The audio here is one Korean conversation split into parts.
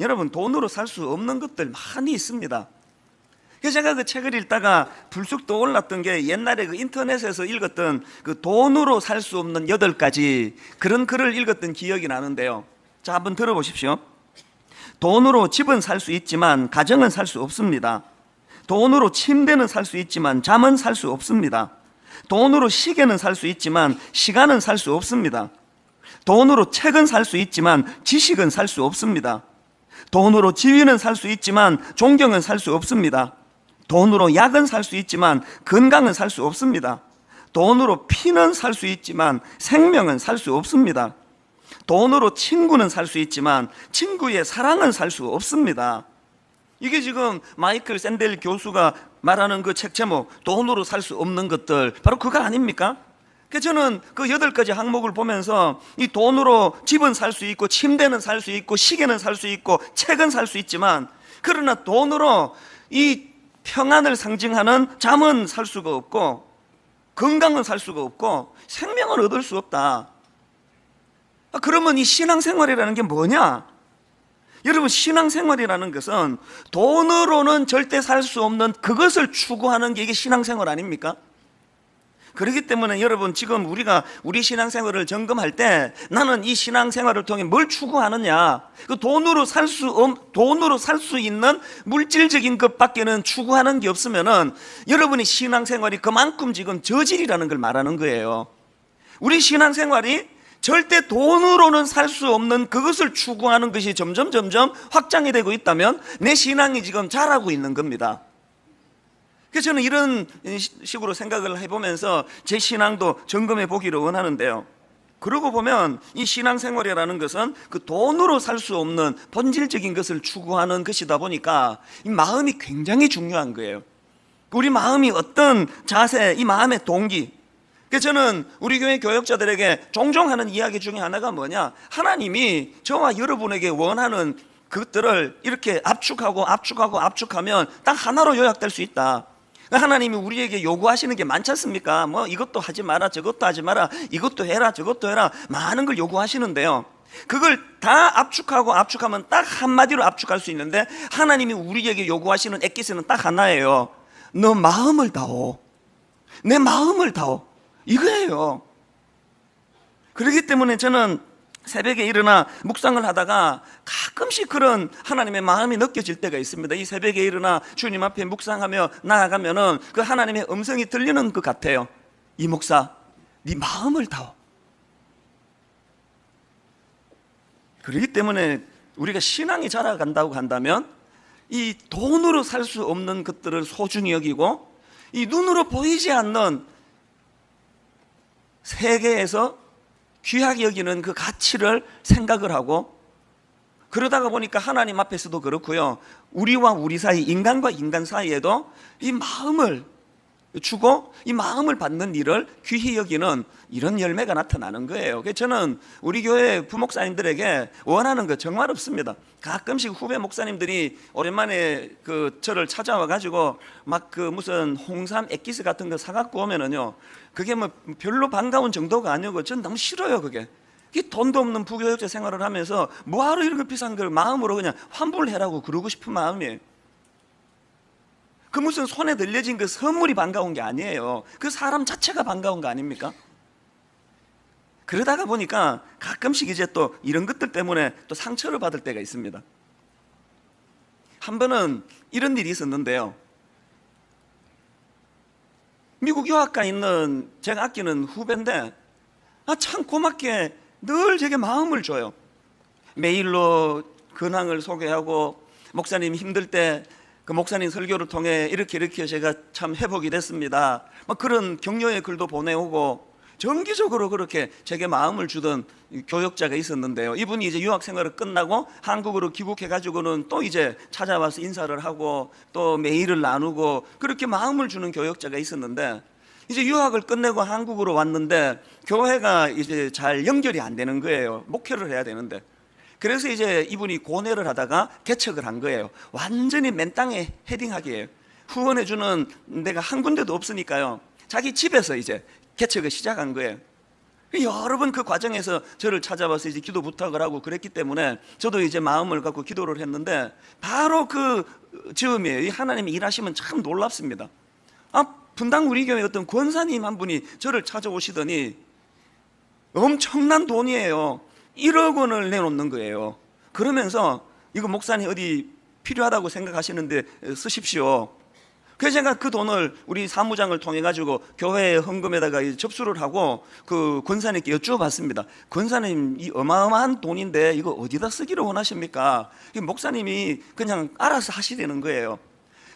여러분 돈으로 살 수 없는 것들 많이 있습니다. 제가 그 책을 읽다가 불쑥 떠올랐던 게 옛날에 그 인터넷에서 읽었던 그 돈으로 살 수 없는 여덟 가지 그런 글을 읽었던 기억이 나는데요. 자, 한번 들어보십시오. 돈으로 집은 살 수 있지만 가정은 살 수 없습니다. 돈으로 침대는 살 수 있지만 잠은 살 수 없습니다. 돈으로 시계는 살 수 있지만 시간은 살 수 없습니다. 돈으로 책은 살 수 있지만 지식은 살 수 없습니다. 돈으로 지위는 살 수 있지만 존경은 살 수 없습니다. 돈으로 약은 살 수 있지만 건강은 살 수 없습니다. 돈으로 피는 살 수 있지만 생명은 살 수 없습니다. 돈으로 친구는 살 수 있지만 친구의 사랑은 살 수 없습니다. 이게 지금 마이클 샌델 교수가 말하는 그 책 제목 돈으로 살 수 없는 것들 바로 그거 아닙니까? 그 저는 그 여덟 가지 항목을 보면서 이 돈으로 집은 살 수 있고 침대는 살 수 있고 시계는 살 수 있고 책은 살 수 있지만 그러나 돈으로 이 평안을 상징하는 잠은 살 수가 없고 건강은 살 수가 없고 생명은 얻을 수 없다. 아, 그러면 이 신앙생활이라는 게 뭐냐? 여러분 신앙생활이라는 것은 돈으로는 절대 살 수 없는 그것을 추구하는 게 이게 신앙생활 아닙니까? 그렇기 때문에 여러분 지금 우리가 우리 신앙생활을 점검할 때 나는 이 신앙생활을 통해 뭘 추구하느냐? 그 돈으로 살수 없, 돈으로 살 수 있는 물질적인 것밖에는 추구하는 게 없으면은 여러분의 신앙생활이 그만큼 지금 저질이라는 걸 말하는 거예요. 우리 신앙생활이 절대 돈으로는 살 수 없는 그것을 추구하는 것이 점점 점점 확장이 되고 있다면 내 신앙이 지금 자라고 있는 겁니다. 그래서 저는 이런 식으로 생각을 해보면서 제 신앙도 점검해 보기를 원하는데요. 그러고 보면 이 신앙생활이라는 것은 그 돈으로 살 수 없는 본질적인 것을 추구하는 것이다 보니까 이 마음이 굉장히 중요한 거예요. 우리 마음이 어떤 자세, 이 마음의 동기. 그래서 저는 우리 교회 교역자들에게 종종 하는 이야기 중에 하나가 뭐냐? 하나님이 저와 여러분에게 원하는 것들을 이렇게 압축하고 압축하고 압축하면 딱 하나로 요약될 수 있다. 하나님이 우리에게 요구하시는 게 많지 않습니까? 뭐 이것도 하지 마라, 저것도 하지 마라, 이것도 해라, 저것도 해라, 많은 걸 요구하시는데요. 그걸 다 압축하고 압축하면 딱 한마디로 압축할 수 있는데 하나님이 우리에게 요구하시는 엑기스는 딱 하나예요. 너 마음을 다오. 내 마음을 다오. 이거예요. 그렇기 때문에 저는 새벽에 일어나 묵상을 하다가 가끔씩 그런 하나님의 마음이 느껴질 때가 있습니다. 이 새벽에 일어나 주님 앞에 묵상하며 나아가면은 그 하나님의 음성이 들리는 것 같아요. 이 목사, 네 마음을 다오. 그렇기 때문에 우리가 신앙이 자라간다고 한다면 이 돈으로 살 수 없는 것들을 소중히 여기고 이 눈으로 보이지 않는 세계에서 귀하게 여기는 그 가치를 생각을 하고 그러다가 보니까 하나님 앞에서도 그렇고요. 우리와 우리 사이, 인간과 인간 사이에도 이 마음을 주고 이 마음을 받는 일을 귀히 여기는 이런 열매가 나타나는 거예요. 저는 우리 교회 부목사님들에게 원하는 거 정말 없습니다. 가끔씩 후배 목사님들이 오랜만에 그 저를 찾아와 가지고 막 그 무슨 홍삼 액기스 같은 거 사갖고 오면은요. 그게 뭐 별로 반가운 정도가 아니고 전 너무 싫어요, 그게. 이 돈도 없는 부교육자 생활을 하면서 뭐하러 거 비싼 걸 마음으로 그냥 환불해라고 그러고 싶은 마음이에요. 그 무슨 손에 들려진 그 선물이 반가운 게 아니에요. 그 사람 자체가 반가운 거 아닙니까? 그러다가 보니까 가끔씩 이제 또 이런 것들 때문에 또 상처를 받을 때가 있습니다. 한 번은 이런 일이 있었는데요. 미국 유학가 있는 제가 아끼는 후배인데 아 참 고맙게 늘 제게 마음을 줘요. 메일로 근황을 소개하고 목사님 힘들 때 그 목사님 설교를 통해 이렇게 이렇게 제가 참 회복이 됐습니다. 막 그런 격려의 글도 보내오고 정기적으로 그렇게 제게 마음을 주던 교역자가 있었는데요. 이분이 이제 유학 생활을 끝나고 한국으로 귀국해 가지고는 또 이제 찾아와서 인사를 하고 또 메일을 나누고 그렇게 마음을 주는 교역자가 있었는데 이제 유학을 끝내고 한국으로 왔는데 교회가 이제 잘 연결이 안 되는 거예요. 목회를 해야 되는데. 그래서 이제 이분이 고뇌를 하다가 개척을 한 거예요. 완전히 맨 땅에 헤딩하기예요. 후원해 주는 데가 한 군데도 없으니까요. 자기 집에서 이제 개척을 시작한 거예요. 여러 번 그 과정에서 저를 찾아와서 이제 기도 부탁을 하고 그랬기 때문에 저도 이제 마음을 갖고 기도를 했는데 바로 그 즈음이에요. 이 하나님이 일하시면 참 놀랍습니다. 아, 분당 우리 교회 어떤 권사님 한 분이 저를 찾아오시더니 엄청난 돈이에요. 1억 원을 내놓는 거예요. 그러면서 이거 목사님 어디 필요하다고 생각하시는데 쓰십시오. 그래서 제가 그 돈을 우리 사무장을 통해 가지고 교회 헌금에다가 이 접수를 하고 그 권사님께 여쭈어봤습니다. 권사님 이 어마어마한 돈인데 이거 어디다 쓰기를 원하십니까? 이 목사님이 그냥 알아서 하시되는 거예요.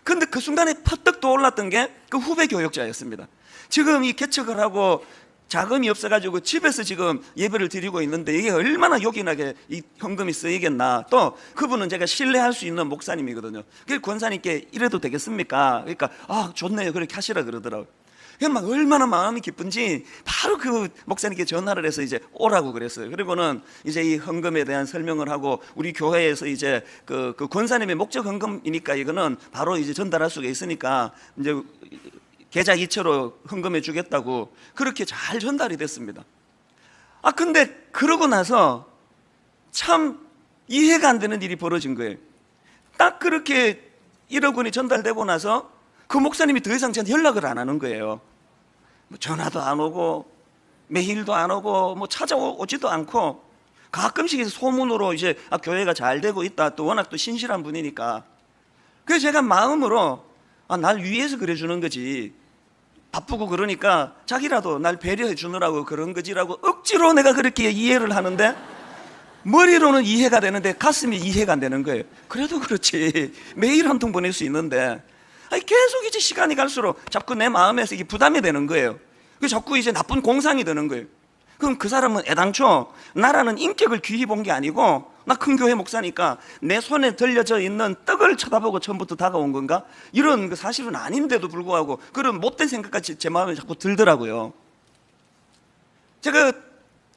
근데 그 순간에 퍼뜩 떠올랐던 게 그 후배 교역자였습니다. 지금 이 개척을 하고 자금이 없어가지고 집에서 지금 예배를 드리고 있는데 이게 얼마나 요긴하게 이 현금이 쓰이겠나. 또 그분은 제가 신뢰할 수 있는 목사님이거든요. 그 권사님께 이래도 되겠습니까? 그러니까 아 좋네요. 그렇게 하시라 그러더라고요. 그냥 막 얼마나 마음이 기쁜지 바로 그 목사님께 전화를 해서 이제 오라고 그랬어요. 그리고는 이제 이 헌금에 대한 설명을 하고 우리 교회에서 이제 그, 그 권사님의 목적 헌금이니까 이거는 바로 이제 전달할 수가 있으니까 이제 계좌 이체로 헌금해 주겠다고 그렇게 잘 전달이 됐습니다. 아 근데 그러고 나서 참 이해가 안 되는 일이 벌어진 거예요. 딱 그렇게 1억 원이 전달되고 나서 그 목사님이 더 이상 저한테 연락을 안 하는 거예요. 뭐 전화도 안 오고 메일도 안 오고 뭐 찾아오지도 않고 가끔씩 소문으로 이제 아, 교회가 잘 되고 있다 또 워낙 또 신실한 분이니까 그래서 제가 마음으로 아, 날 위해서 그래 주는 거지 바쁘고 그러니까 자기라도 날 배려해 주느라고 그런 거지라고 억지로 내가 그렇게 이해를 하는데 머리로는 이해가 되는데 가슴이 이해가 안 되는 거예요. 그래도 그렇지 매일 한 통 보낼 수 있는데 아니 계속 이제 시간이 갈수록 자꾸 내 마음에서 이게 부담이 되는 거예요. 그 자꾸 이제 나쁜 공상이 되는 거예요. 그럼 그 사람은 애당초 나라는 인격을 귀히 본 게 아니고 나 큰 교회 목사니까 내 손에 들려져 있는 떡을 쳐다보고 처음부터 다가온 건가? 이런 그 사실은 아닌데도 불구하고 그런 못된 생각까지 제 마음에 자꾸 들더라고요. 제가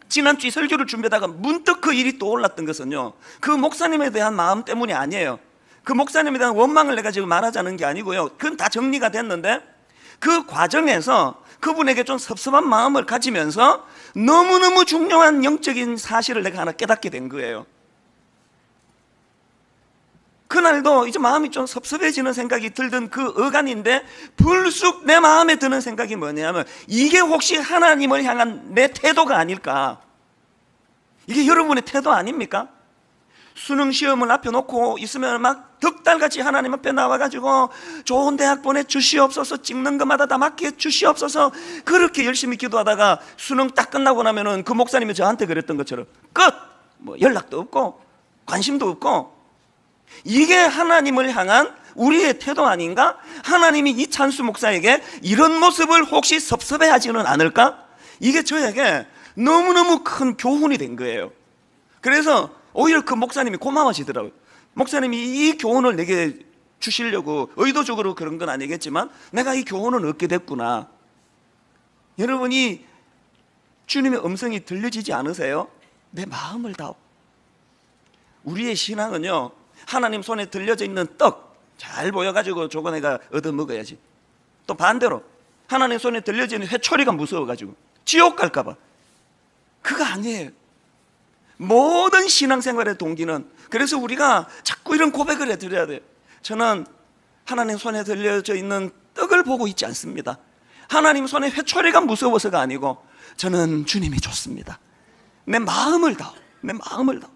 지난주에 설교를 준비하다가 문득 그 일이 떠올랐던 것은요. 그 목사님에 대한 마음 때문이 아니에요. 그 목사님에 대한 원망을 내가 지금 말하자는 게 아니고요. 그건 다 정리가 됐는데 그 과정에서 그분에게 좀 섭섭한 마음을 가지면서 너무너무 중요한 영적인 사실을 내가 하나 깨닫게 된 거예요. 그날도 이제 마음이 좀 섭섭해지는 생각이 들던 그 어간인데 불쑥 내 마음에 드는 생각이 뭐냐면 이게 혹시 하나님을 향한 내 태도가 아닐까? 이게 여러분의 태도 아닙니까? 수능 시험을 앞에 놓고 있으면 막 덕달같이 하나님 앞에 나와가지고 좋은 대학 보내 주시옵소서 찍는 것마다 다 맞게 주시옵소서 그렇게 열심히 기도하다가 수능 딱 끝나고 나면은 그 목사님이 저한테 그랬던 것처럼 끝! 뭐 연락도 없고 관심도 없고 이게 하나님을 향한 우리의 태도 아닌가? 하나님이 이 찬수 목사에게 이런 모습을 혹시 섭섭해 하지는 않을까? 이게 저에게 너무너무 큰 교훈이 된 거예요. 그래서 오히려 그 목사님이 고마워지더라고요. 목사님이 이 교훈을 내게 주시려고 의도적으로 그런 건 아니겠지만 내가 이 교훈을 얻게 됐구나. 여러분이 주님의 음성이 들려지지 않으세요? 내 마음을 다오. 우리의 신앙은요, 하나님 손에 들려져 있는 떡 잘 보여가지고 저거 내가 얻어 먹어야지. 또 반대로 하나님 손에 들려져 있는 회초리가 무서워가지고 지옥 갈까봐. 그거 아니에요. 신앙생활의 동기는 그래서 우리가 자꾸 이런 고백을 해드려야 돼요. 저는 하나님 손에 들려져 있는 떡을 보고 있지 않습니다. 하나님 손에 회초리가 무서워서가 아니고 저는 주님이 좋습니다. 내 마음을 다오. 내 마음을 다오.